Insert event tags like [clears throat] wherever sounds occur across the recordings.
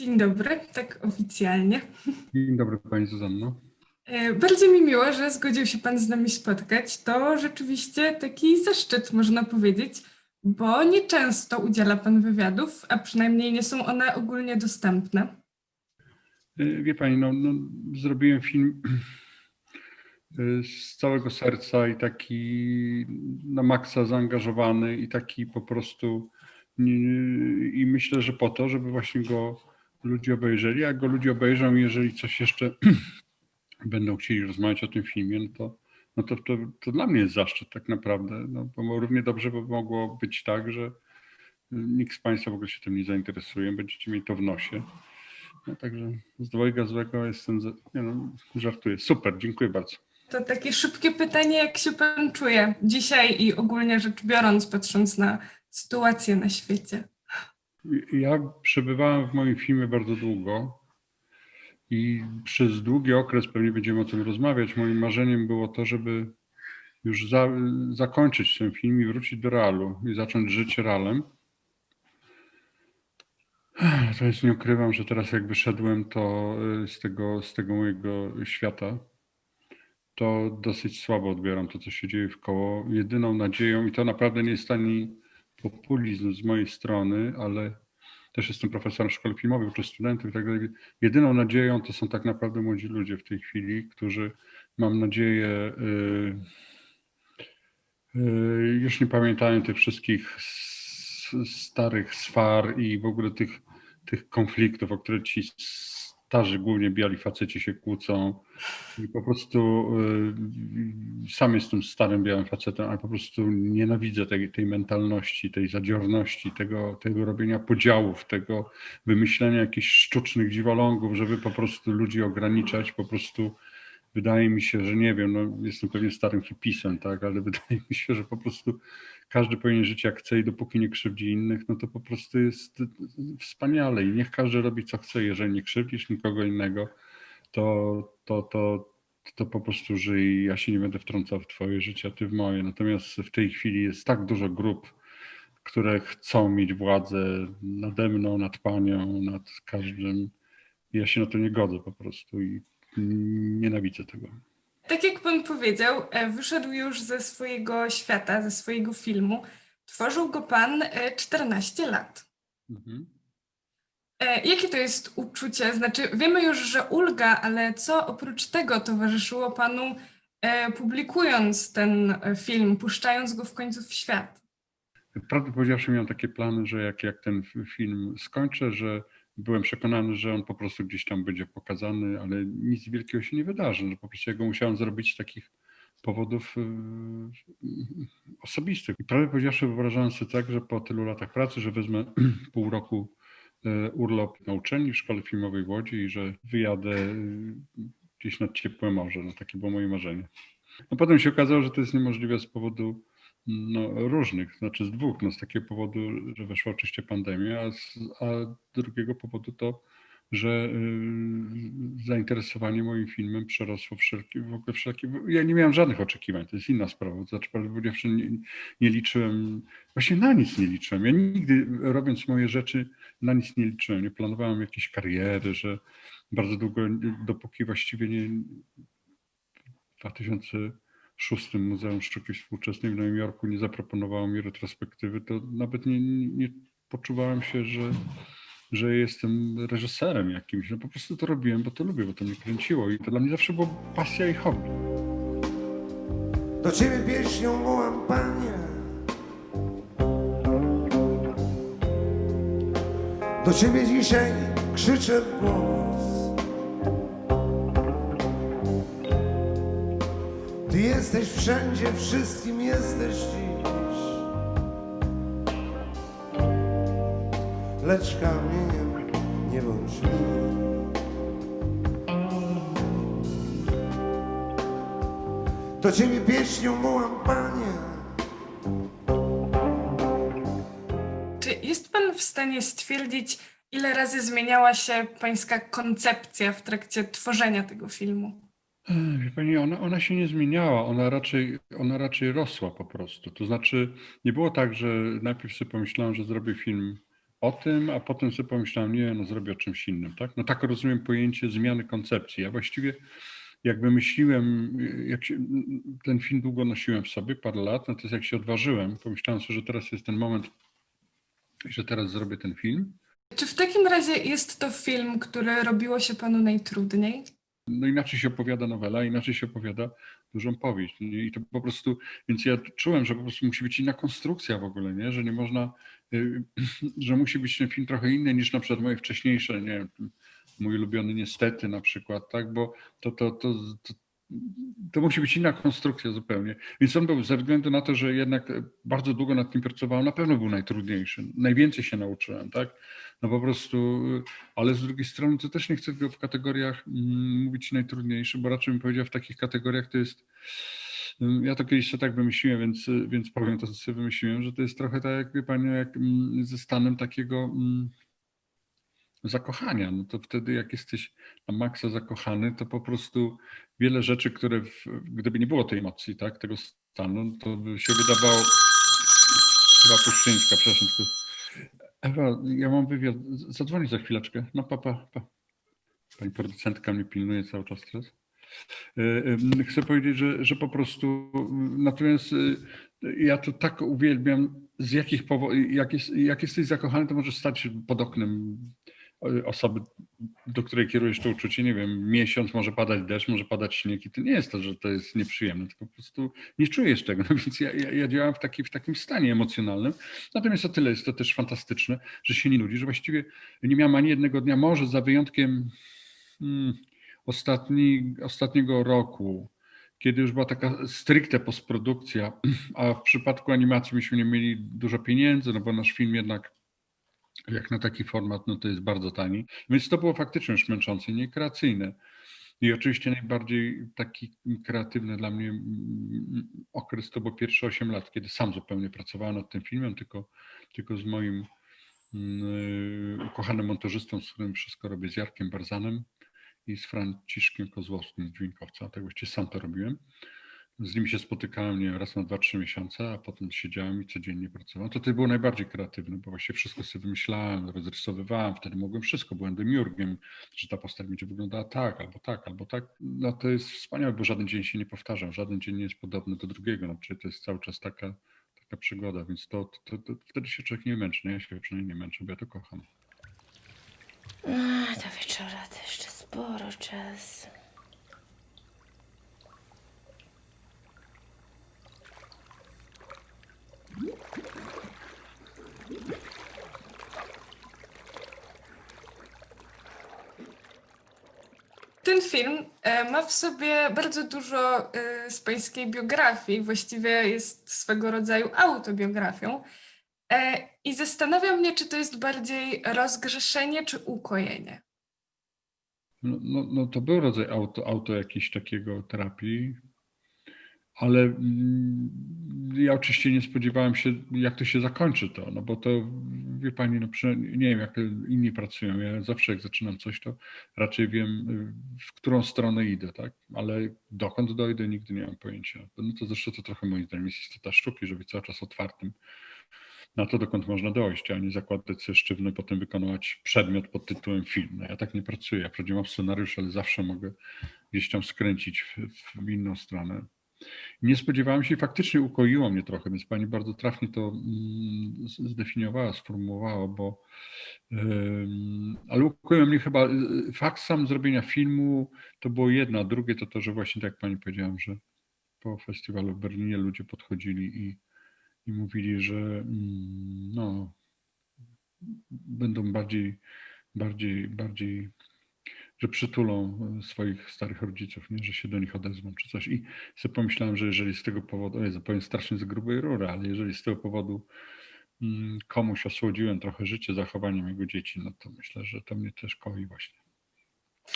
Dzień dobry, tak oficjalnie. Dzień dobry Pani Zuzanno. E, Bardzo mi miło, że zgodził się Pan z nami spotkać. To rzeczywiście taki zaszczyt, można powiedzieć, bo nieczęsto udziela Pan wywiadów, a przynajmniej nie są one ogólnie dostępne. Y, Wie Pani, no, no, zrobiłem film y, z całego serca i taki na maksa zaangażowany i taki po prostu i myślę, że po to, żeby właśnie go ludzie obejrzeli, jak go ludzie obejrzą, jeżeli coś jeszcze [clears throat] będą chcieli rozmawiać o tym filmie, no to, no to, to, to dla mnie jest zaszczyt tak naprawdę, no, bo równie dobrze by mogło być tak, że nikt z Państwa w ogóle się tym nie zainteresuje, będziecie mieli to w nosie. No, także z dwojga złego jestem, nie no, żartuję. Super, dziękuję bardzo. To takie szybkie pytanie, jak się Pan czuje dzisiaj i ogólnie rzecz biorąc, patrząc na sytuację na świecie? Ja przebywałem w moim filmie bardzo długo i przez długi okres, pewnie będziemy o tym rozmawiać, moim marzeniem było to, żeby już za, zakończyć ten film i wrócić do realu i zacząć żyć realem. To jest, nie ukrywam, że teraz jak wyszedłem to y, z tego, z tego mojego świata, to dosyć słabo odbieram to, co się dzieje w koło. Jedyną nadzieją, i to naprawdę nie jest ani populizm z mojej strony, ale też jestem profesorem w szkole filmowej, uczę studentów i tak dalej. Jedyną nadzieją to są tak naprawdę młodzi ludzie w tej chwili, którzy mam nadzieję y, y, już nie pamiętają tych wszystkich starych swar i w ogóle tych, tych konfliktów, o które ci starzy, głównie biali faceci się kłócą. I po prostu y, sam jestem starym białym facetem, ale po prostu nienawidzę tej, tej mentalności, tej zadziorności, tego, tego robienia podziałów, tego wymyślenia jakichś sztucznych dziwolągów, żeby po prostu ludzi ograniczać. Po prostu wydaje mi się, że nie wiem, no jestem pewnie starym hipisem, tak, ale [laughs] wydaje mi się, że po prostu każdy powinien żyć jak chce i dopóki nie krzywdzi innych, no to po prostu jest wspaniale i niech każdy robi co chce, jeżeli nie krzywdzisz nikogo innego, to, to, to, to po prostu żyj. Ja się nie będę wtrącał w Twoje życie, a Ty w moje. Natomiast w tej chwili jest tak dużo grup, które chcą mieć władzę nade mną, nad Panią, nad każdym. Ja się na to nie godzę po prostu i nienawidzę tego. Tak jak Pan powiedział, e, wyszedł już ze swojego świata, ze swojego filmu. Tworzył go Pan e, 14 lat. Mhm. E, Jakie to jest uczucie? Znaczy, wiemy już, że ulga, ale co oprócz tego towarzyszyło Panu e, publikując ten e, film, puszczając go w końcu w świat? Prawdę powiedziawszy, miałem takie plany, że jak, jak ten film skończę, że byłem przekonany, że on po prostu gdzieś tam będzie pokazany, ale nic wielkiego się nie wydarzy. Że po prostu ja go musiałem zrobić z takich powodów yy, osobistych. I prawdę powiedziawszy, wyobrażałem sobie tak, że po tylu latach pracy, że wezmę [clears throat] pół roku yy, urlop na uczelni w szkole filmowej w Łodzi i że wyjadę yy, gdzieś nad ciepłe morze. No, takie było moje marzenie. No potem się okazało, że to jest niemożliwe z powodu no, różnych, znaczy z dwóch. No, z takiego powodu, że weszła oczywiście pandemia, a z a drugiego powodu to, że y, zainteresowanie moim filmem przerosło wszelkie, w ogóle wszelkie. Ja nie miałem żadnych oczekiwań, to jest inna sprawa. Znaczy, ponieważ nie, nie liczyłem, właśnie na nic nie liczyłem. Ja nigdy robiąc moje rzeczy, na nic nie liczyłem. Nie planowałem jakiejś kariery, że bardzo długo, dopóki właściwie nie. 2000 szóstym Muzeum Sztuki Współczesnej w Nowym Jorku nie zaproponowało mi retrospektywy, to nawet nie, nie poczuwałem się, że, że jestem reżyserem jakimś. No po prostu to robiłem, bo to lubię, bo to mnie kręciło i to dla mnie zawsze była pasja i hobby. Do ciebie pieśnią wołam, panie. Do ciebie dzisiaj krzyczę w głos. Ty jesteś wszędzie, wszystkim jesteś dziś. Lecz kamieniem nie bądź mi. Do Ciebie pieśnią wołam, Panie. Czy jest Pan w stanie stwierdzić, ile razy zmieniała się Pańska koncepcja w trakcie tworzenia tego filmu? Ech, Wie pani, ona, ona się nie zmieniała, ona raczej, ona raczej rosła po prostu. To znaczy, nie było tak, że najpierw sobie pomyślałem, że zrobię film o tym, a potem sobie pomyślałem, nie, no zrobię o czymś innym, tak? No tak rozumiem pojęcie zmiany koncepcji. Ja właściwie jak wymyśliłem, jak się, ten film długo nosiłem w sobie, parę lat, natomiast jak się odważyłem, pomyślałem sobie, że teraz jest ten moment, że teraz zrobię ten film. Czy w takim razie jest to film, który robiło się panu najtrudniej? No inaczej się opowiada nowela, inaczej się opowiada dużą powieść. I to po prostu, więc ja czułem, że po prostu musi być inna konstrukcja w ogóle, nie? że nie można, y, [clears throat] że musi być ten film trochę inny niż na przykład moje wcześniejsze, nie wiem, mój ulubiony niestety na przykład, tak, bo to, to, to, to, to musi być inna konstrukcja zupełnie. Więc on był ze względu na to, że jednak bardzo długo nad tym pracowałem, na pewno był najtrudniejszy. Najwięcej się nauczyłem, tak? No po prostu, ale z drugiej strony to też nie chcę w kategoriach mm, mówić najtrudniejszy, bo raczej bym powiedział w takich kategoriach to jest, mm, ja to kiedyś sobie tak wymyśliłem, więc, więc powiem to, co sobie wymyśliłem, że to jest trochę tak, jak wie pani, jak mm, ze stanem takiego mm, zakochania. No to wtedy, jak jesteś na maksa zakochany, to po prostu wiele rzeczy, które w, gdyby nie było tej emocji, tak, tego stanu, to by się wydawało. Chyba Puszczyńska, przepraszam. Ewa, ja mam wywiad. Zadzwoni za chwileczkę. No papa, pa, pa. Pani producentka mnie pilnuje cały czas teraz. E, e, Chcę powiedzieć, że, że po prostu natomiast e, ja to tak uwielbiam, z jakich powodów, jak, jest, jak jesteś zakochany, to możesz stać pod oknem osoby, do której kierujesz to uczucie, nie wiem, miesiąc, może padać deszcz, może padać śnieg i to nie jest to, że to jest nieprzyjemne, tylko po prostu nie czujesz tego, [laughs] no więc ja, ja, ja działam w, taki, w takim stanie emocjonalnym, natomiast o tyle jest to też fantastyczne, że się nie nudzi, że właściwie nie miałem ani jednego dnia, może za wyjątkiem hmm, ostatni, ostatniego roku, kiedy już była taka stricte postprodukcja, [clears throat] a w przypadku animacji myśmy nie mieli dużo pieniędzy, no bo nasz film jednak jak na taki format, no to jest bardzo tani. Więc to było faktycznie już męczące, nie kreacyjne. I oczywiście najbardziej taki kreatywny dla mnie mm, okres to było pierwsze 8 lat, kiedy sam zupełnie pracowałem nad tym filmem, tylko, tylko z moim mm, ukochanym montażystą, z którym wszystko robię, z Jarkiem Barzanem i z Franciszkiem Kozłowskim z Dźwiękowca. Tak właściwie sam to robiłem. Z nimi się spotykałem nie raz na 2-3 miesiące, a potem siedziałem i codziennie pracowałem. To to było najbardziej kreatywne, bo właśnie wszystko sobie wymyślałem, rozrysowywałem, wtedy mogłem wszystko, byłem demiurgiem, że ta postać będzie wyglądała tak, albo tak, albo tak. No to jest wspaniałe, bo żaden dzień się nie powtarzał, żaden dzień nie jest podobny do drugiego, no, czyli to jest cały czas taka, taka przygoda, więc to, to, to, wtedy się człowiek nie męczy, no ja się przynajmniej nie męczę, bo ja to kocham. A, do wieczora to jeszcze sporo czasu. Ten film e, ma w sobie bardzo dużo e, z pańskiej biografii, właściwie jest swego rodzaju autobiografią. E, I zastanawia mnie, czy to jest bardziej rozgrzeszenie czy ukojenie. No, no, no to był rodzaj auto, auto jakiejś takiego terapii, ale mm, ja oczywiście nie spodziewałem się, jak to się zakończy to, no bo to, wie pani, no nie wiem, jak inni pracują. Ja zawsze jak zaczynam coś, to raczej wiem, w którą stronę idę, tak? Ale dokąd dojdę, nigdy nie mam pojęcia. No to zresztą to trochę moim zdaniem jest istota sztuki, żeby cały czas otwartym na to, dokąd można dojść, a nie zakładać sobie sztywno i potem wykonywać przedmiot pod tytułem film. No ja tak nie pracuję. Ja wprawdzie mam scenariusz, ale zawsze mogę gdzieś tam skręcić w, w inną stronę. Nie spodziewałem się i faktycznie ukoiło mnie trochę, więc pani bardzo trafnie to mm, zdefiniowała, sformułowała, bo ale ukoiło mnie chyba y, fakt sam zrobienia filmu to było jedno, a drugie to to, że właśnie tak jak pani powiedziałam, że po festiwalu w Berlinie ludzie podchodzili i, i mówili, że mm, no, będą bardziej, bardziej, bardziej, że przytulą e, swoich starych rodziców, nie? że się do nich odezwą czy coś. I sobie pomyślałem, że jeżeli z tego powodu, o Jezu, powiem strasznie z grubej rury, ale jeżeli z tego powodu mm, komuś osłodziłem trochę życie zachowaniem jego dzieci, no to myślę, że to mnie też koi właśnie.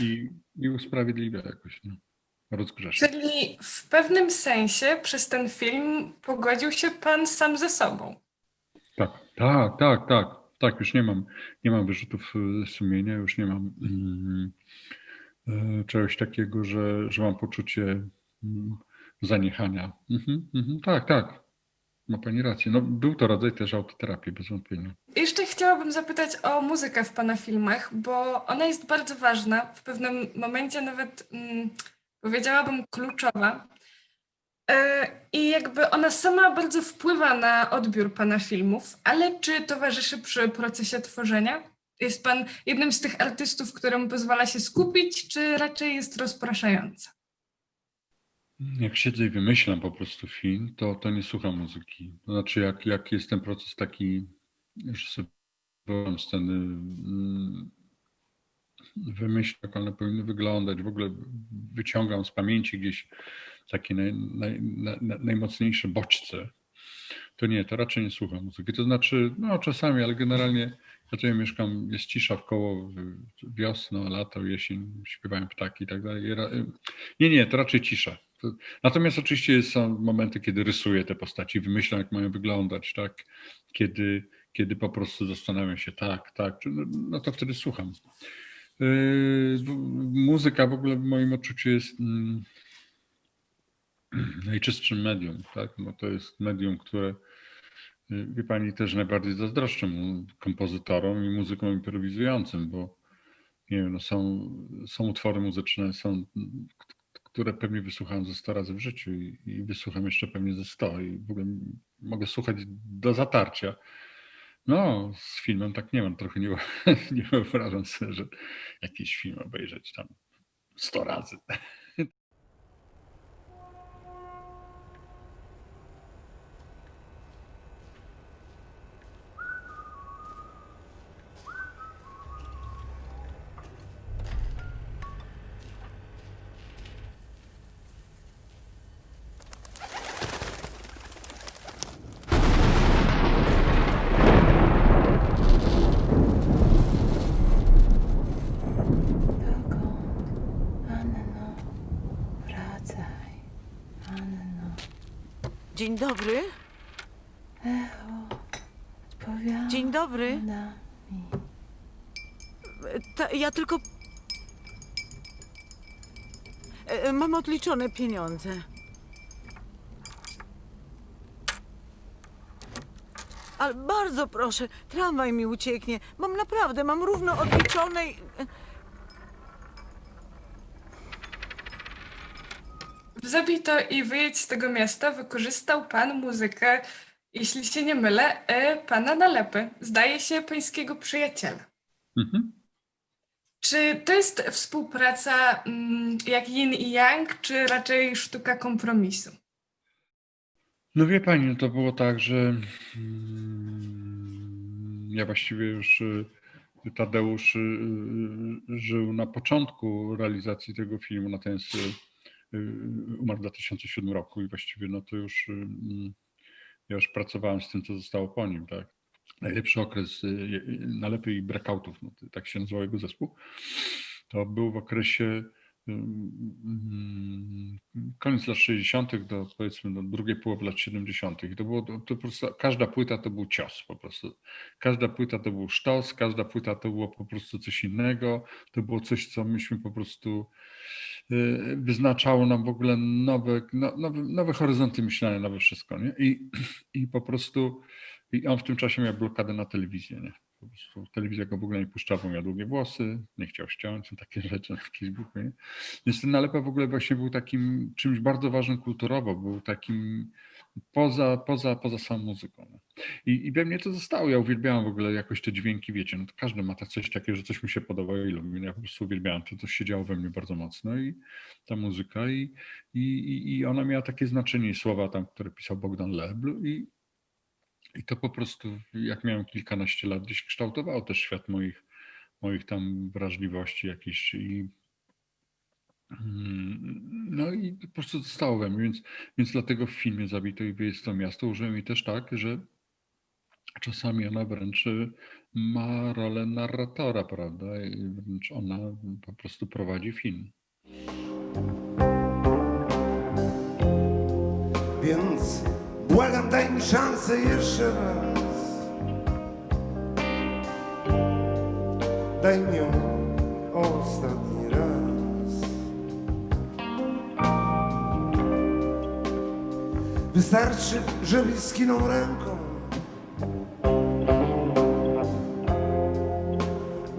I, i usprawiedliwia jakoś, no. Rozgrzesza. Czyli w pewnym sensie przez ten film pogodził się pan sam ze sobą. Tak, tak, tak, tak. Tak, już nie mam, nie mam wyrzutów y, sumienia, już nie mam mm, e, czegoś takiego, że, że mam poczucie mm, zaniechania. Mhm, mhm, tak, tak. Ma pani rację. No, był to rodzaj też autoterapii, bez wątpienia. Jeszcze chciałabym zapytać o muzykę w pana filmach, bo ona jest bardzo ważna, w pewnym momencie nawet mm, powiedziałabym kluczowa. E, I jakby ona sama bardzo wpływa na odbiór pana filmów, ale czy towarzyszy przy procesie tworzenia? Jest pan jednym z tych artystów, którym pozwala się skupić, czy raczej jest rozpraszająca? Jak siedzę i wymyślam po prostu film, to, to nie słucham muzyki. To znaczy, jak, jak jest ten proces taki, że sobie wyobrażam sceny, mm, wymyślam, jak one powinny wyglądać, w ogóle wyciągam z pamięci gdzieś takie naj, naj, naj, najmocniejsze bodźce, to nie, to raczej nie słucham muzyki. To znaczy, no czasami, ale generalnie ja tutaj mieszkam, jest cisza w koło, wiosna, lato, jesień, śpiewają ptaki i tak dalej. Nie, nie, to raczej cisza. To- Natomiast oczywiście są momenty, kiedy rysuję te postaci, wymyślam, jak mają wyglądać, tak? Kiedy, kiedy po prostu zastanawiam się, tak, tak, no, no to wtedy słucham. Yy, Muzyka w ogóle w moim odczuciu jest mm, najczystszym medium, tak? No to jest medium, które y, wie pani też najbardziej zazdroszczę kompozytorom i muzykom improwizującym, bo nie wiem, no są, są utwory muzyczne, są, które pewnie wysłuchałem ze 100 razy w życiu i, i wysłucham jeszcze pewnie ze 100 i w ogóle mogę słuchać do zatarcia. No, z filmem tak nie mam, trochę nie, [laughs] nie wyobrażam sobie, że jakiś film obejrzeć tam 100 razy. Dokąd? Anno, wracaj. Anno, Dzień dobry. echo, odpowiada Dzień dobry. mi. Ta, ja tylko. E, Mam odliczone pieniądze. Ale bardzo proszę, tramwaj mi ucieknie. Mam naprawdę, mam równo odliczone. i- W Zabito i wyjedź z tego miasta wykorzystał pan muzykę, jeśli się nie mylę, e, pana nalepy, zdaje się pańskiego przyjaciela. Mhm. Czy to jest współpraca mm, jak yin i yang, czy raczej sztuka kompromisu? No wie pani, no to było tak, że mm, ja właściwie już y, Tadeusz y, y, żył na początku realizacji tego filmu, natomiast umarł w 2007 roku i właściwie no to już y, mm, ja już pracowałem z tym, co zostało po nim, tak. Najlepszy okres y, y, nalepy i breakoutów, no, tak się nazywał jego zespół, to był w okresie mm, koniec lat 60. do powiedzmy do drugiej połowy lat 70. I to było to, po prostu każda płyta to był cios po prostu. Każda płyta to był sztos, każda płyta to było po prostu coś innego. To było coś, co myśmy po prostu y, wyznaczało nam w ogóle nowe, no, nowe, nowe horyzonty myślenia, nowe wszystko. Nie? I, I po prostu i on w tym czasie miał blokadę na telewizję. Nie? Po prostu telewizja go w ogóle nie puszczała, miał długie włosy, nie chciał ściąć, [laughs] takie rzeczy, jakieś głupie. nie? Więc ten nalepa w ogóle właśnie był takim czymś bardzo ważnym kulturowo, był takim poza, poza, poza samą muzyką. nie? I, I we mnie to zostało. Ja uwielbiałem w ogóle jakoś te dźwięki, wiecie, no to każdy ma tak coś takiego, że coś mu się podoba i lubi. Ja po prostu uwielbiałem to, to się działo we mnie bardzo mocno i ta muzyka i, i, i- ona miała takie znaczenie i słowa tam, które pisał Bogdan Lebl i, i to po prostu, jak miałem kilkanaście lat, gdzieś kształtowało też świat moich, moich tam wrażliwości jakichś i no i po prostu zostało we mnie, więc, więc dlatego w filmie Zabito i wyjeźdź to miasto użyłem i też tak, że czasami ona wręcz y, ma rolę narratora, prawda? I wręcz ona po prostu prowadzi film. Więc błagam, daj mi szansę jeszcze raz. Daj mi ją ostatni Wystarczy, żebyś skinął ręką.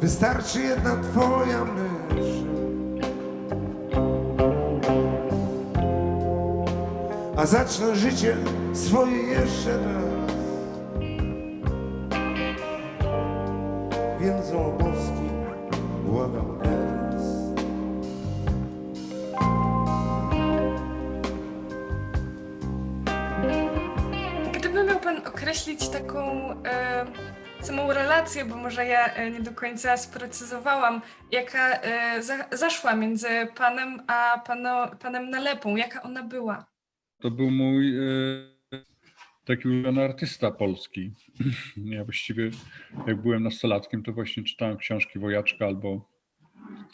Wystarczy jedna twoja myśl. a zacznę życie swoje jeszcze raz. Więc o e, samą relację, bo może ja e, nie do końca sprecyzowałam, jaka e, za, zaszła między Panem a pano, Panem Nalepą, jaka ona była? To był mój e, taki ulubiony artysta polski. [clears throat] Ja właściwie, jak byłem nastolatkiem, to właśnie czytałem książki Wojaczka albo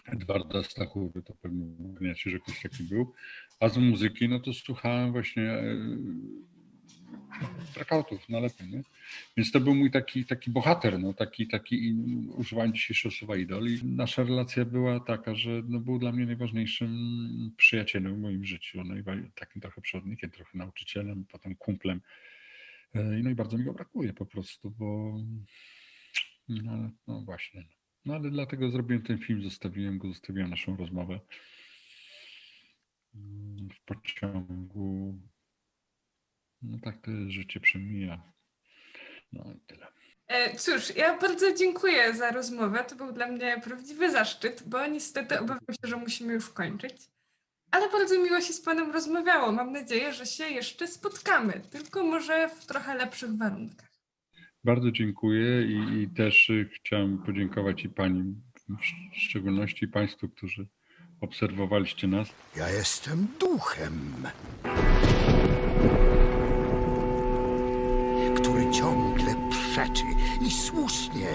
Edwarda Stachury, to pewnie pamiętacie, że ktoś taki był. A z muzyki, no to słuchałem właśnie e, trakautów nalepy, nie? Więc to był mój taki, taki bohater, no, taki, taki, używając dzisiejszego słowa idol. I nasza relacja była taka, że no, był dla mnie najważniejszym przyjacielem w moim życiu, najwa- takim trochę przewodnikiem, trochę nauczycielem, potem kumplem. E, I no i bardzo mi go brakuje po prostu, bo no, no właśnie. No ale dlatego zrobiłem ten film, zostawiłem go, zostawiłem naszą rozmowę w pociągu. No tak to jest, życie przemija. No i tyle. E, Cóż, ja bardzo dziękuję za rozmowę. To był dla mnie prawdziwy zaszczyt, bo niestety obawiam się, że musimy już kończyć. Ale bardzo miło się z Panem rozmawiało. Mam nadzieję, że się jeszcze spotkamy, tylko może w trochę lepszych warunkach. Bardzo dziękuję i, i też y, chciałem podziękować i Pani, w szcz- szczególności Państwu, którzy obserwowaliście nas. Ja jestem duchem, który ciągle przeczy i słusznie,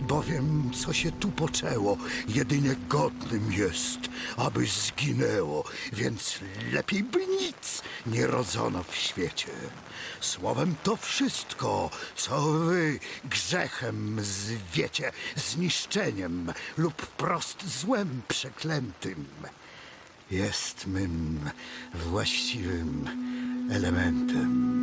bowiem co się tu poczęło, jedynie godnym jest, aby zginęło, więc lepiej by nic nie rodzono w świecie. Słowem to wszystko, co wy grzechem zwiecie, zniszczeniem lub wprost złem przeklętym jest mym właściwym elementem.